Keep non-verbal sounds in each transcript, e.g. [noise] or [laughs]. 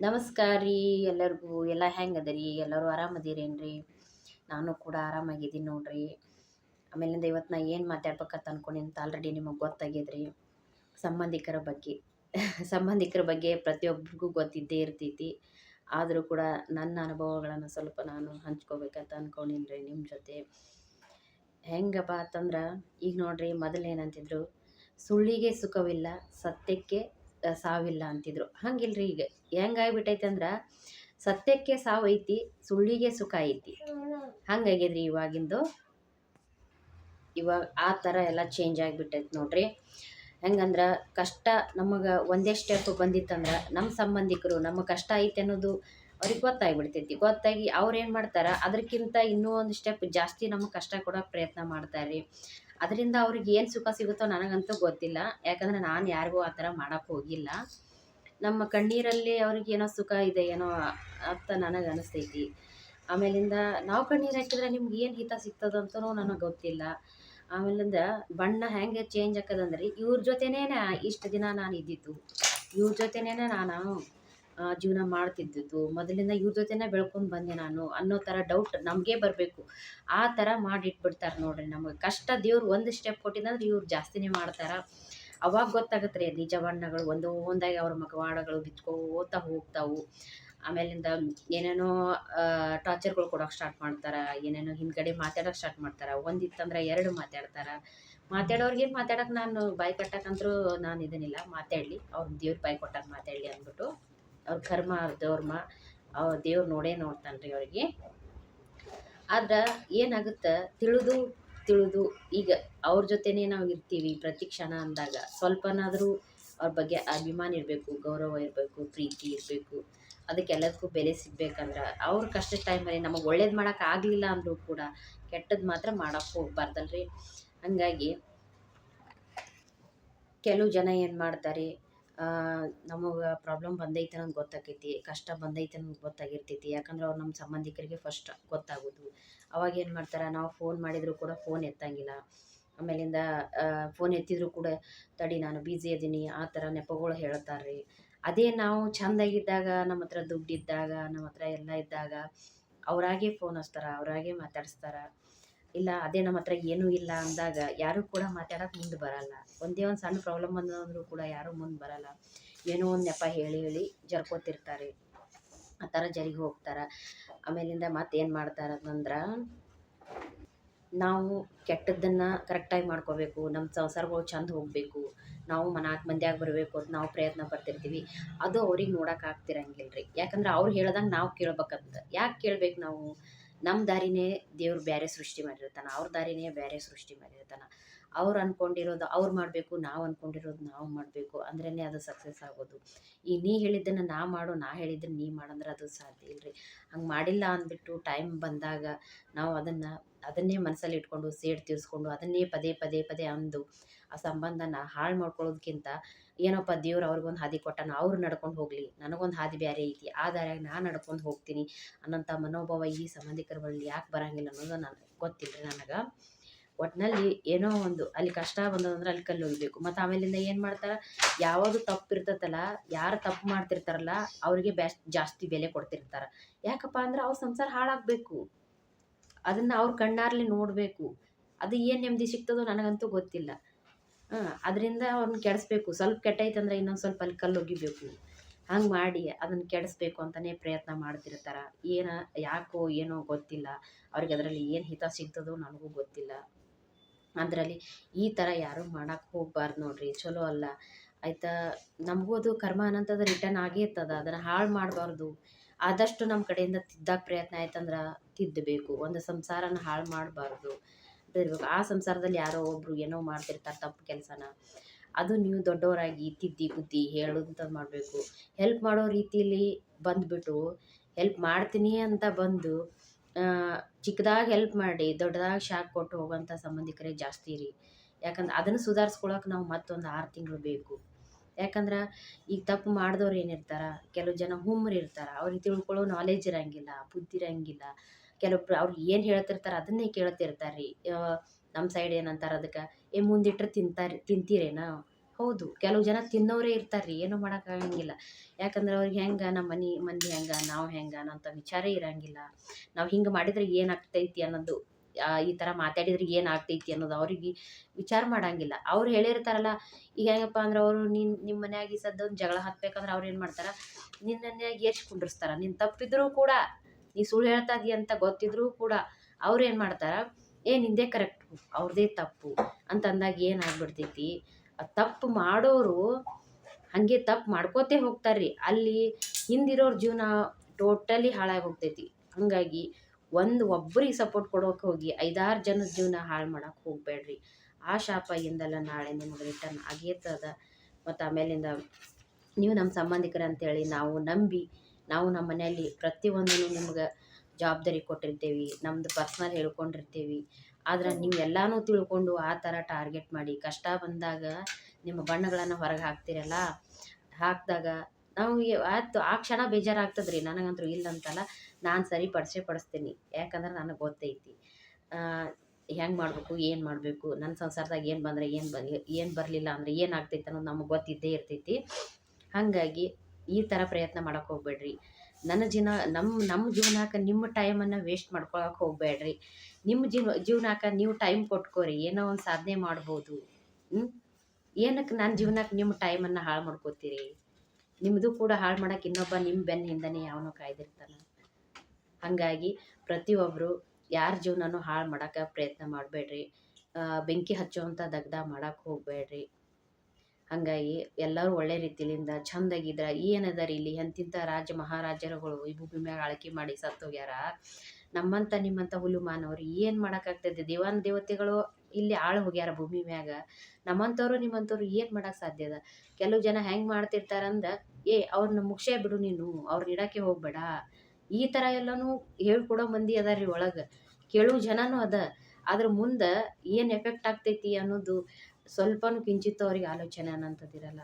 ನಮಸ್ಕಾರ ರೀ ಎಲ್ಲರಿಗೂ. ಎಲ್ಲ ಹೆಂಗೆ ಅದರಿ ಎಲ್ಲರೂ ಆರಾಮದಿರೇನ್ರಿ? ನಾನು ಕೂಡ ಆರಾಮಾಗಿದ್ದೀನಿ ನೋಡ್ರಿ. ಆಮೇಲಿಂದ ಇವತ್ತು ನಾ ಏನು ಮಾತಾಡ್ಬೇಕಂತ ಅಂದ್ಕೊಂಡಿಂತ ಆಲ್ರೆಡಿ ನಿಮಗೆ ಗೊತ್ತಾಗ್ಯದ್ರಿ. ಸಂಬಂಧಿಕರ ಬಗ್ಗೆ. [laughs] ಸಂಬಂಧಿಕರ ಬಗ್ಗೆ ಪ್ರತಿಯೊಬ್ಬರಿಗೂ ಗೊತ್ತಿದ್ದೇ ಇರ್ತೈತಿ. ಆದರೂ ಕೂಡ ನನ್ನ ಅನುಭವಗಳನ್ನು ಸ್ವಲ್ಪ ನಾನು ಹಂಚ್ಕೋಬೇಕಂತ ಅಂದ್ಕೊಂಡಿನ್ರಿ ನಿಮ್ಮ ಜೊತೆ. ಹೆಂಗಪ್ಪ ಅಂತಂದ್ರೆ, ಈಗ ನೋಡ್ರಿ ಮೊದಲು ಏನಂತಿದ್ರು ಸುಳ್ಳಿಗೆ ಸುಖವಿಲ್ಲ, ಸತ್ಯಕ್ಕೆ ಸಾವಿಲ್ಲ ಅಂತಿದ್ರು. ಹಂಗಿಲ್ರಿ ಈಗ. ಹೆಂಗಾಗ್ಬಿಟ್ಟೈತೆ ಅಂದ್ರೆ, ಸತ್ಯಕ್ಕೆ ಸಾವೈತಿ, ಸುಳ್ಳಿಗೆ ಸುಖ ಐತಿ. ಹಂಗಾಗ್ಯದ್ರಿ ಇವಾಗಿಂದು. ಇವಾಗ ಆ ಥರ ಎಲ್ಲ ಚೇಂಜ್ ಆಗಿಬಿಟ್ಟೈತೆ ನೋಡ್ರಿ. ಹೆಂಗಂದ್ರೆ, ಕಷ್ಟ ನಮಗೆ ಒಂದೇ ಸ್ಟೆಪ್ ಬಂದಿತ್ತಂದ್ರೆ ನಮ್ಮ ಸಂಬಂಧಿಕರು ನಮ್ಮ ಕಷ್ಟ ಐತೆ ಅನ್ನೋದು ಅವ್ರಿಗೆ ಗೊತ್ತಾಗ್ಬಿಡ್ತೈತಿ. ಗೊತ್ತಾಗಿ ಅವ್ರು ಏನು ಮಾಡ್ತಾರೆ ಅದಕ್ಕಿಂತ ಇನ್ನೂ ಒಂದು ಸ್ಟೆಪ್ ಜಾಸ್ತಿ ನಮಗೆ ಕಷ್ಟ ಕೊಡೋಕೆ ಪ್ರಯತ್ನ ಮಾಡ್ತಾರೆ ಅದರಿಂದ ಅವ್ರಿಗೆ ಏನು ಸುಖ ಸಿಗುತ್ತೋ ನನಗಂತೂ ಗೊತ್ತಿಲ್ಲ. ಯಾಕಂದ್ರೆ ನಾನು ಯಾರಿಗೂ ಆ ಥರ ಮಾಡೋಕ್ಕೆ ಹೋಗಿಲ್ಲ. ನಮ್ಮ ಕಣ್ಣೀರಲ್ಲಿ ಅವ್ರಿಗೆ ಏನೋ ಸುಖ ಇದೆ, ಏನೋ ಅಂತ ನನಗೆ ಅನಿಸ್ತೈತಿ. ಆಮೇಲಿಂದ ನಾವು ಕಣ್ಣೀರು ಹಾಕಿದ್ರೆ ನಿಮ್ಗೆ ಏನು ಹಿತ ಸಿಗ್ತದಂತನೂ ನನಗೆ ಗೊತ್ತಿಲ್ಲ. ಆಮೇಲಿಂದ ಬಣ್ಣ ಹೆಂಗೆ ಚೇಂಜ್ ಆಕದಂದ್ರೆ ಇವ್ರ ಜೊತೆನೇ ಇಷ್ಟು ದಿನ ನಾನು ಇದ್ದಿದ್ದು. ಇವ್ರ ಜೊತೆನೇ ನಾನು ಜೀವನ ಮಾಡ್ತಿದ್ದಿದ್ದು. ಮೊದಲಿಂದ ಇವ್ರ ಜೊತೆನೇ ಬೆಳ್ಕೊಂಡು ಬಂದೆ ನಾನು ಅನ್ನೋ ಥರ ಡೌಟ್ ನಮಗೆ ಬರಬೇಕು. ಆ ಥರ ಮಾಡಿಟ್ಬಿಡ್ತಾರೆ ನೋಡ್ರಿ ನಮಗೆ. ಕಷ್ಟ ದೇವ್ರು ಒಂದು ಸ್ಟೆಪ್ ಕೊಟ್ಟಿದ್ದಂದ್ರೆ ಇವ್ರು ಜಾಸ್ತಿನೇ ಮಾಡ್ತಾರೆ. ಅವಾಗ ಗೊತ್ತಾಗತ್ತೆ ರೀ ನಿಜ ಬಣ್ಣಗಳು ಒಂದು ಒಂದಾಗಿ ಅವ್ರ ಮಗವಾಡಗಳು ಬಿಚ್ಕೋತಾ ಹೋಗ್ತಾವು. ಆಮೇಲಿಂದ ಏನೇನೋ ಟಾರ್ಚರ್ಗಳು ಕೊಡೋಕೆ ಸ್ಟಾರ್ಟ್ ಮಾಡ್ತಾರೆ. ಏನೇನೋ ಹಿಂದ್ಗಡೆ ಮಾತಾಡೋಕೆ ಸ್ಟಾರ್ಟ್ ಮಾಡ್ತಾರೆ. ಒಂದಿತ್ತಂದ್ರೆ ಎರಡು ಮಾತಾಡ್ತಾರೆ. ಮಾತಾಡೋರ್ಗೇನು ಮಾತಾಡೋಕೆ ನಾನು ಬಾಯಿ ಕಟ್ಟಕ್ಕಂತರೂ ನಾನು ಇದನ್ನಿಲ್ಲ. ಮಾತಾಡಲಿ. ಅವ್ರ ದೇವ್ರ ಬಾಯಿ ಕೊಟ್ಟಾಗ ಮಾತಾಡಲಿ ಅಂದ್ಬಿಟ್ಟು ಅವ್ರ ಕರ್ಮ, ಅವ್ರ ದೌರ್ಮ, ಅವ್ರ ದೇವ್ರು ನೋಡೇ ನೋಡ್ತಾನೆ ರೀ ಅವ್ರಿಗೆ. ಆದ್ರೆ ಏನಾಗುತ್ತೆ? ತಿಳಿದು ತಿಳಿದು. ಈಗ ಅವ್ರ ಜೊತೆನೇ ನಾವು ಇರ್ತೀವಿ ಪ್ರತಿ ಕ್ಷಣ ಅಂದಾಗ. ಸ್ವಲ್ಪನಾದರೂ ಅವ್ರ ಬಗ್ಗೆ ಅಭಿಮಾನ ಇರಬೇಕು, ಗೌರವ ಇರಬೇಕು, ಪ್ರೀತಿ ಇರಬೇಕು. ಅದಕ್ಕೆಲ್ಲದಕ್ಕೂ ಬೆಲೆ ಸಿಗ್ಬೇಕಂದ್ರೆ. ಅವ್ರ ಕಷ್ಟದ ಟೈಮಲ್ಲಿ ನಮಗೆ ಒಳ್ಳೇದು ಮಾಡೋಕೆ ಆಗಲಿಲ್ಲ ಅಂದರೂ ಕೂಡ ಕೆಟ್ಟದ್ದು ಮಾತ್ರ ಮಾಡೋಕ್ಕೆ ಹೋಗ್ಬಾರ್ದಲ್ರಿ. ಹಂಗಾಗಿ ಕೆಲವು ಜನ ಏನು ಮಾಡ್ತಾರೆ? ನಮಗೆ ಪ್ರಾಬ್ಲಮ್ ಬಂದೈತೆ ಅನ್ನೋದು ಗೊತ್ತಾಕೈತಿ, ಕಷ್ಟ ಬಂದೈತೆ ಅನ್ನೋದು ಗೊತ್ತಾಗಿರ್ತೈತಿ. ಯಾಕಂದ್ರೆ ಅವ್ರು ನಮ್ಮ ಸಂಬಂಧಿಕರಿಗೆ ಫಸ್ಟ್ ಗೊತ್ತಾಗೋದು. ಅವಾಗ ಏನು ಮಾಡ್ತಾರೆ, ನಾವು ಫೋನ್ ಮಾಡಿದರೂ ಕೂಡ ಫೋನ್ ಎತ್ತಂಗಿಲ್ಲ. ಆಮೇಲಿಂದ ಫೋನ್ ಎತ್ತಿದ್ರು ಕೂಡ, ತಡಿ ನಾನು ಬ್ಯುಸಿ ಇದ್ದೀನಿ ಆ ಥರ ನೆಪಗಳು ಹೇಳ್ತಾರೆ ಅದೇ ನಾವು ಚಂದಾಗಿದ್ದಾಗ ನಮ್ಮ ಹತ್ರ ದುಡ್ಡಿದ್ದಾಗ ನಮ್ಮ ಹತ್ರ ಎಲ್ಲ ಇದ್ದಾಗ, ಅವರಾಗೆ ಫೋನ್ ಹಚ್ತಾರೆ, ಅವರಾಗೆ ಮಾತಾಡಿಸ್ತಾರೆ. ಇಲ್ಲ, ಅದೇ ನಮ್ಮ ಹತ್ರ ಏನೂ ಇಲ್ಲ ಅಂದಾಗ ಯಾರೂ ಕೂಡ ಮಾತಾಡೋಕೆ ಮುಂದೆ ಬರಲ್ಲ. ಒಂದೇ ಒಂದು ಸಣ್ಣ ಪ್ರಾಬ್ಲಮ್ ಬಂದಂದ್ರೂ ಕೂಡ ಯಾರೂ ಮುಂದೆ ಬರಲ್ಲ. ಏನೋ ಒಂದು ನೆಪ ಹೇಳಿ ಹೇಳಿ ಜರ್ಕೋತಿರ್ತಾರೆ. ಆ ಥರ ಜರಿಗೆ ಹೋಗ್ತಾರೆ. ಆಮೇಲಿಂದ ಮತ್ತೇನು ಮಾಡ್ತಾರೆ ಅಂತಂದ್ರೆ ನಾವು ಕೆಟ್ಟದ್ದನ್ನು ಕರೆಕ್ಟಾಗಿ ಮಾಡ್ಕೋಬೇಕು. ನಮ್ಮ ಸಂಸಾರಗಳು ಚಂದ ಹೋಗಬೇಕು. ನಾವು ನಾಲ್ಕು ಮಂದಿಯಾಗಿ ಬರಬೇಕು ಅಂತ ನಾವು ಪ್ರಯತ್ನ ಪಡ್ತಿರ್ತೀವಿ. ಅದು ಅವ್ರಿಗೆ ನೋಡೋಕೆ ಆಗ್ತಿರಂಗಿಲ್ಲ ರೀ ಯಾಕಂದ್ರೆ ಅವ್ರು ಹೇಳ್ದಂಗೆ ನಾವು ಕೇಳ್ಬೇಕಂತ. ಯಾಕೆ ಕೇಳ್ಬೇಕು ನಾವು? ನಮ್ಮ ದಾರಿನೇ ದೇವ್ರು ಬೇರೆ ಸೃಷ್ಟಿ ಮಾಡಿರ್ತಾನೆ ಅವ್ರ ದಾರಿನೇ ಬೇರೆ ಸೃಷ್ಟಿ ಮಾಡಿರ್ತಾನೆ. ಅವ್ರು ಅಂದ್ಕೊಂಡಿರೋದು ಅವ್ರು ಮಾಡಬೇಕು, ನಾವು ಅಂದ್ಕೊಂಡಿರೋದು ನಾವು ಮಾಡಬೇಕು ಅಂದ್ರೇ ಅದು ಸಕ್ಸಸ್ ಆಗೋದು. ಈ ನೀ ಹೇಳಿದ್ದನ್ನು ನಾ ಮಾಡು, ನಾ ಹೇಳಿದ್ದನ್ನು ನೀ ಮಾಡಂದ್ರೆ ಅದು ಸಾಧ್ಯ ಇಲ್ಲರಿ ಹಂಗೆ ಮಾಡಿಲ್ಲ ಅಂದ್ಬಿಟ್ಟು ಟೈಮ್ ಬಂದಾಗ ನಾವು ಅದನ್ನು, ಅದನ್ನೇ ಮನಸ್ಸಲ್ಲಿ ಇಟ್ಕೊಂಡು ಸೇಡ್ ತೀರಿಸ್ಕೊಂಡು ಅದನ್ನೇ ಪದೇ ಪದೇ ಪದೇ ಅಂದು ಆ ಸಂಬಂಧನ ಹಾಳು ಮಾಡ್ಕೊಳ್ಳೋದಕ್ಕಿಂತ ಏನಪ್ಪ ದೇವ್ರು ಅವ್ರಿಗೊಂದು ಹಾದಿ ಕೊಟ್ಟಾನ, ಅವ್ರು ನಡ್ಕೊಂಡು ಹೋಗಲಿ. ನನಗೊಂದು ಹಾದಿ ಬೇರೆ ಐತಿ, ಆ ದಾರಿಯಾಗಿ ನಾನು ನಡ್ಕೊಂಡು ಹೋಗ್ತೀನಿ ಅನ್ನೋಂಥ ಮನೋಭಾವ ಈ ಸಂಬಂಧಿಕರ ಬಳಿ ಯಾಕೆ ಬರಂಗಿಲ್ಲ ಅನ್ನೋದು ನನಗೆ ಗೊತ್ತಿಲ್ಲ ರೀ ನನಗೆ. ಒಟ್ಟಿನಲ್ಲಿ ಏನೋ ಒಂದು ಅಲ್ಲಿ ಕಷ್ಟ ಬಂದದಂದ್ರೆ ಅಲ್ಲಿ ಕಲ್ಲು ಒಗಿಬೇಕು ಮತ್ತು ಆಮೇಲಿಂದ ಏನು ಮಾಡ್ತಾರೆ? ಯಾವುದು ತಪ್ಪು ಇರ್ತೈತಲ್ಲ ಯಾರು ತಪ್ಪು ಮಾಡ್ತಿರ್ತಾರಲ್ಲ, ಅವರಿಗೆ ಬ್ಯಾಸ್, ಜಾಸ್ತಿ ಬೆಲೆ ಕೊಡ್ತಿರ್ತಾರೆ. ಯಾಕಪ್ಪ ಅಂದ್ರೆ ಅವ್ರ ಸಂಸಾರ ಹಾಳಾಗಬೇಕು. ಅದನ್ನು ಅವ್ರ ಕಣ್ಣಾರ್ಲಿ ನೋಡಬೇಕು. ಅದು ಏನು ನೆಮ್ಮದಿ ಸಿಗ್ತದೋ ನನಗಂತೂ ಗೊತ್ತಿಲ್ಲ. ಹಾಂ, ಅದರಿಂದ ಅವ್ರನ್ನ ಕೆಡಿಸ್ಬೇಕು. ಸ್ವಲ್ಪ ಕೆಟ್ಟೈತಂದ್ರೆ ಇನ್ನೊಂದು ಸ್ವಲ್ಪ ಅಲ್ಲಿ ಕಲ್ಲು ಒಗಿಬೇಕು ಹಂಗೆ ಮಾಡಿ ಅದನ್ನು ಕೆಡಿಸ್ಬೇಕು ಅಂತಲೇ ಪ್ರಯತ್ನ ಮಾಡ್ತಿರ್ತಾರೆ. ಏನು, ಯಾಕೋ ಏನೋ ಗೊತ್ತಿಲ್ಲ. ಅವ್ರಿಗೆ ಅದರಲ್ಲಿ ಏನು ಹಿತ ಸಿಗ್ತದೋ ನನಗೂ ಗೊತ್ತಿಲ್ಲ. ಅದರಲ್ಲಿ ಈ ಥರ ಯಾರೂ ಮಾಡೋಕೆ ಹೋಗ್ಬಾರ್ದು ನೋಡ್ರಿ, ಚಲೋ ಅಲ್ಲ. ಆಯಿತಾ? ನಮಗೂ ಅದು ಕರ್ಮ ಅನ್ನೋಂಥದ್ದು ರಿಟರ್ನ್ ಆಗೇ ಇರ್ತದ, ಅದನ್ನು ಹಾಳು ಮಾಡಬಾರ್ದು. ಆದಷ್ಟು ನಮ್ಮ ಕಡೆಯಿಂದ ತಿದ್ದಕ್ಕೆ ಪ್ರಯತ್ನ ಆಯ್ತಂದ್ರೆ ತಿದ್ದಬೇಕು ಒಂದು ಸಂಸಾರನ ಹಾಳು ಮಾಡಬಾರ್ದು. ಇರಬೇಕು, ಆ ಸಂಸಾರದಲ್ಲಿ ಯಾರೋ ಒಬ್ಬರು ಏನೋ ಮಾಡ್ತಿರ್ತಾರೆ ತಪ್ಪು ಕೆಲಸನ. ಅದು ನೀವು ದೊಡ್ಡವರಾಗಿ ತಿದ್ದಿ ಬುದ್ಧಿ ಹೇಳುವಂಥ ಮಾಡಬೇಕು. ಹೆಲ್ಪ್ ಮಾಡೋ ರೀತಿಯಲ್ಲಿ ಬಂದುಬಿಟ್ಟು ಹೆಲ್ಪ್ ಮಾಡ್ತೀನಿ ಅಂತ ಬಂದು ಚಿಕ್ಕದಾಗಿ ಹೆಲ್ಪ್ ಮಾಡಿ, ದೊಡ್ಡದಾಗಿ ಶಾಕ್ ಕೊಟ್ಟು ಹೋಗೋಂಥ ಸಂಬಂಧಿಕರೇ ಜಾಸ್ತಿ ರೀ. ಯಾಕಂದ್ರೆ ಅದನ್ನು ಸುಧಾರಿಸ್ಕೊಳಕ್ಕೆ ನಾವು ಮತ್ತೊಂದು ಆರು ತಿಂಗಳು ಬೇಕು. ಯಾಕಂದ್ರೆ ಈಗ ತಪ್ಪು ಮಾಡಿದವ್ರು ಏನಿರ್ತಾರೆ ಕೆಲವು ಜನ ಹುಮ್ಮರು ಇರ್ತಾರೆ. ಅವ್ರಿಗೆ ತಿಳ್ಕೊಳ್ಳೋ ನಾಲೆಜ್ ಇರಂಗಿಲ್ಲ, ಬುದ್ಧಿ ಇರಂಗಿಲ್ಲ. ಕೆಲವೊಬ್ರು ಅವ್ರಿಗೆ ಏನು ಹೇಳ್ತಿರ್ತಾರೆ ಅದನ್ನೇ ಕೇಳ್ತಿರ್ತಾರೆ ರೀ ನಮ್ಮ ಸೈಡ್ ಏನಂತಾರೆ ಅದಕ್ಕೆ? ಏ, ಮುಂದಿಟ್ರೆ ತಿಂತಾರೆ, ತಿಂತೀರೇನ? ಹೌದು. ಕೆಲವು ಜನ ತಿನ್ನೋರೇ ಇರ್ತಾರೆ ರೀ ಏನೂ ಮಾಡೋಕ್ಕಾಗಂಗಿಲ್ಲ. ಯಾಕಂದ್ರೆ ಅವ್ರಿಗೆ ಹೆಂಗೆ, ನಮ್ಮ ಮನೆ, ಮಂದಿ ಹೆಂಗೆ, ನಾವು ಹೆಂಗೆ ಅನ್ನೋಂಥ ವಿಚಾರ ಇರಂಗಿಲ್ಲ. ನಾವು ಹಿಂಗೆ ಮಾಡಿದ್ರೆ ಏನಾಗ್ತೈತಿ ಅನ್ನೋದು ಈ ಥರ ಮಾತಾಡಿದ್ರೆ ಏನಾಗ್ತೈತಿ ಅನ್ನೋದು ಅವ್ರಿಗೆ ವಿಚಾರ ಮಾಡಂಗಿಲ್ಲ. ಅವ್ರು ಹೇಳಿರ್ತಾರಲ್ಲ, ಈಗ ಹೆಂಗಪ್ಪ ಅಂದ್ರೆ ಅವರು ನಿನ್ನ ನಿಮ್ಮ ಮನ್ಯಾಗ ಈ ಜಗಳ ಹಾಕ್ಬೇಕಂದ್ರೆ ಅವ್ರು ಏನು ಮಾಡ್ತಾರೆ ನಿನ್ನ ಮನ್ಯಾಗ ಎಷ್ಟು ಕುಂಡ್ರಸ್ತಾರ. ನಿನ್ನ ತಪ್ಪಿದ್ರೂ ಕೂಡ, ನೀ ಸುಳ್ಳು ಹೇಳ್ತಾ ಇದೀಯ ಅಂತ ಗೊತ್ತಿದ್ರೂ ಕೂಡ ಅವ್ರು ಏನು ಮಾಡ್ತಾರೆ, ಏ, ನಿಂದೇ ಕರೆಕ್ಟು ಅವ್ರದ್ದೇ ತಪ್ಪು ಅಂತ ಅಂದಾಗ ಏನಾಗ್ಬಿಡ್ತೈತಿ ತಪ್ಪು ಮಾಡೋರು ಹಾಗೆ ತಪ್ಪು ಮಾಡ್ಕೋತೇ ಹೋಗ್ತಾರ್ರಿ. ಅಲ್ಲಿ ಹಿಂದಿರೋರ ಜೀವನ ಟೋಟಲಿ ಹಾಳಾಗಿ ಹೋಗ್ತೈತಿ. ಹಾಗಾಗಿ ಒಂದು ಒಬ್ಬರಿಗೆ ಸಪೋರ್ಟ್ ಕೊಡೋಕೆ ಹೋಗಿ ಐದಾರು ಜನದ ಜೀವನ ಹಾಳು ಮಾಡೋಕೆ ಹೋಗಬೇಡ್ರಿ. ಆ ಶಾಪದಿಂದಲ್ಲ ನಾಳೆ ನಿಮಗೆ ರಿಟರ್ನ್ ಆಗೇತದ. ಮತ್ತು ಆಮೇಲಿಂದ ನೀವು ನಮ್ಮ ಸಂಬಂಧಿಕರು ಅಂತೇಳಿ ನಾವು ನಂಬಿ, ನಾವು ನಮ್ಮ ಮನೆಯಲ್ಲಿ ಪ್ರತಿಯೊಂದನ್ನು ನಿಮ್ಗೆ ಜವಾಬ್ದಾರಿ ಕೊಟ್ಟಿರ್ತೀವಿ ನಮ್ಮದು ಪರ್ಸ್ನಲ್ ಹೇಳ್ಕೊಂಡಿರ್ತೀವಿ. ಆದ್ರೆ ನೀವು ಎಲ್ಲನೂ ತಿಳ್ಕೊಂಡು ಆ ಥರ ಟಾರ್ಗೆಟ್ ಮಾಡಿ ಕಷ್ಟ ಬಂದಾಗ ನಿಮ್ಮ ಬಣ್ಣಗಳನ್ನು ಹೊರಗೆ ಹಾಕ್ತಿರಲ್ಲ ಹಾಕಿದಾಗ ನಮಗೆ ಆಯ್ತು ಆ ಕ್ಷಣ ಬೇಜಾರಾಗ್ತದೆ ರೀ ನನಗಂತೂ ಇಲ್ಲಂತಲ್ಲ ನಾನು ನಾನು ಸರಿಪಡಿಸೇ ಪಡಿಸ್ತೀನಿ. ಯಾಕಂದ್ರೆ ನನಗೆ ಗೊತ್ತೈತಿ. ಹೆಂಗೆ ಮಾಡಬೇಕು ಏನು ಮಾಡಬೇಕು ನನ್ನ ಸಂಸಾರದಾಗ ಏನು ಬಂದರೆ ಏನು ಬ ಏನು ಬರಲಿಲ್ಲ ಅಂದರೆ ಏನಾಗ್ತೈತೆ ಅನ್ನೋದು ನಮಗೆ ಗೊತ್ತಿದ್ದೇ ಇರ್ತೈತಿ. ಹಾಗಾಗಿ ಈ ಥರ ಪ್ರಯತ್ನ ಮಾಡೋಕೆ ಹೋಗ್ಬೇಡ್ರಿ. ನನ್ನ ಜೀವನ ನಮ್ಮ ನಮ್ಮ ಜೀವನಕ್ಕೆ ನಿಮ್ಮ ಟೈಮನ್ನು ವೇಸ್ಟ್ ಮಾಡ್ಕೊಳಕ್ಕೆ ಹೋಗಬೇಡ್ರಿ. ನಿಮ್ಮ ಜೀವ, ಜೀವನಕ್ಕೆ ನೀವು ಟೈಮ್ ಕೊಟ್ಕೋರಿ, ಏನೋ ಒಂದು ಸಾಧನೆ ಮಾಡ್ಬೋದು. ಏನಕ್ಕೆ ನನ್ನ ಜೀವನಕ್ಕೆ ನಿಮ್ಮ ಟೈಮನ್ನು ಹಾಳು ಮಾಡ್ಕೋತೀರಿ? ನಿಮ್ಮದು ಕೂಡ ಹಾಳು ಮಾಡೋಕೆ ಇನ್ನೊಬ್ಬ ನಿಮ್ಮ ಬೆನ್ನ ಹಿಂದನೇ ಯಾವನೋ ಕಾಯ್ದಿರ್ತಾನೆ. ಹಾಗಾಗಿ ಪ್ರತಿಯೊಬ್ಬರು ಯಾರ ಜೀವನನೂ ಹಾಳು ಮಾಡೋಕೆ ಪ್ರಯತ್ನ ಮಾಡಬೇಡ್ರಿ. ಬೆಂಕಿ ಹಚ್ಚುವಂಥ ದಗ್ಧ ಮಾಡೋಕೆ ಹೋಗಬೇಡ್ರಿ. ಹಾಗಾಗಿ ಎಲ್ಲರೂ ಒಳ್ಳೆ ರೀತಿಲಿಂದ ಚಂದಾಗಿದ್ರ ಏನದ ರೀ ಇಲ್ಲಿ ಎಂತಿಂಥ ರಾಜ ಮಹಾರಾಜರುಗಳು ಈ ಭೂಮಿ ಮ್ಯಾಗ ಆಳ್ಕೆ ಮಾಡಿ ಸತ್ತೋಗ್ಯಾರ? ನಮ್ಮಂಥ ನಿಮ್ಮಂಥ ಹುಲು ಮಾನವರು ಏನು ಮಾಡೋಕ್ಕಾಗ್ತದೆ? ದೇವಾನ ದೇವತೆಗಳು ಇಲ್ಲಿ ಆಳು ಹೋಗ್ಯಾರ ಭೂಮಿ ಮ್ಯಾಗ. ನಮ್ಮಂಥವ್ರು ನಿಮ್ಮಂಥವ್ರು ಏನು ಮಾಡೋಕೆ ಸಾಧ್ಯ ಅದ? ಕೆಲವು ಜನ ಹೆಂಗೆ ಮಾಡ್ತಿರ್ತಾರಂದ, ಏ ಅವ್ರನ್ನ ಮುಕ್ಷೆ ಬಿಡು ನೀನು ಅವ್ರನ್ನ ಇಡಕ್ಕೆ ಹೋಗ್ಬೇಡ. ಈ ಥರ ಎಲ್ಲನೂ ಹೇಳ್ಕೊಡೋ ಮಂದಿ ಅದಾರ್ರಿ ರೀ ಒಳಗೆ. ಕೆಲವು ಜನನೂ ಅದ. ಅದ್ರ ಮುಂದೆ ಏನು ಎಫೆಕ್ಟ್ ಆಗ್ತೈತಿ ಅನ್ನೋದು ಸ್ವಲ್ಪನೂ ಕಿಂಚಿತ್ತು ಅವ್ರಿಗೆ ಆಲೋಚನೆ ಅನ್ನೋಂಥದ್ದಿರಲ್ಲ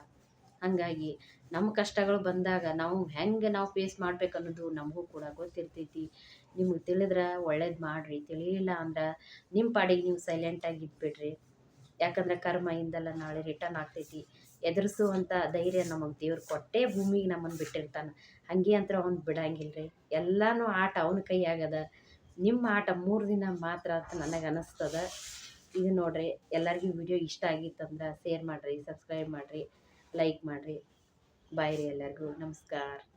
ಹಾಗಾಗಿ ನಮ್ಮ ಕಷ್ಟಗಳು ಬಂದಾಗ ನಾವು ಹೆಂಗೆ ನಾವು ಫೇಸ್ ಮಾಡ್ಬೇಕು ಅನ್ನೋದು ನಮಗೂ ಕೂಡ ಗೊತ್ತಿರ್ತೈತಿ. ನಿಮಗೆ ತಿಳಿದ್ರೆ ಒಳ್ಳೇದು ಮಾಡಿರಿ, ತಿಳಿಲಿಲ್ಲ ಅಂದ್ರೆ ನಿಮ್ಮ ಪಾಡಿಗೆ ನೀವು ಸೈಲೆಂಟಾಗಿ ಇದ್ಬಿಡ್ರಿ ಯಾಕಂದ್ರೆ ಕರ್ಮ ಇಂದಲ್ಲ ನಾಳೆ ರಿಟರ್ನ್ ಆಗ್ತೈತಿ. ಎದುರಿಸುವಂಥ ಧೈರ್ಯ ನಮಗೆ ದೇವ್ರು ಕೊಟ್ಟೇ ಭೂಮಿಗೆ ನಮ್ಮನ್ನು ಬಿಟ್ಟಿರ್ತಾನೆ. ಹಾಗೆ ಅಂತ ಅವ್ನು ಬಿಡಂಗಿಲ್ಲ ರೀ ಎಲ್ಲನೂ ಆಟ ಅವನ ಕೈಯಾಗದ. ನಿಮ್ಮ ಆಟ ಮೂರು ದಿನ ಮಾತ್ರ ಅಂತ ನನಗೆ ಅನ್ನಿಸ್ತದ ಇದು ನೋಡ್ರಿ, ಎಲ್ಲರಿಗೂ ವಿಡಿಯೋ ಇಷ್ಟ ಆಗಿತ್ತಂದ್ರೆ ಶೇರ್ ಮಾಡಿರಿ ಸಬ್ಸ್ಕ್ರೈಬ್ ಮಾಡಿರಿ ಲೈಕ್ ಮಾಡಿರಿ. ಬಾಯ್ ರೀ ಎಲ್ಲರಿಗೂ. ನಮಸ್ಕಾರ.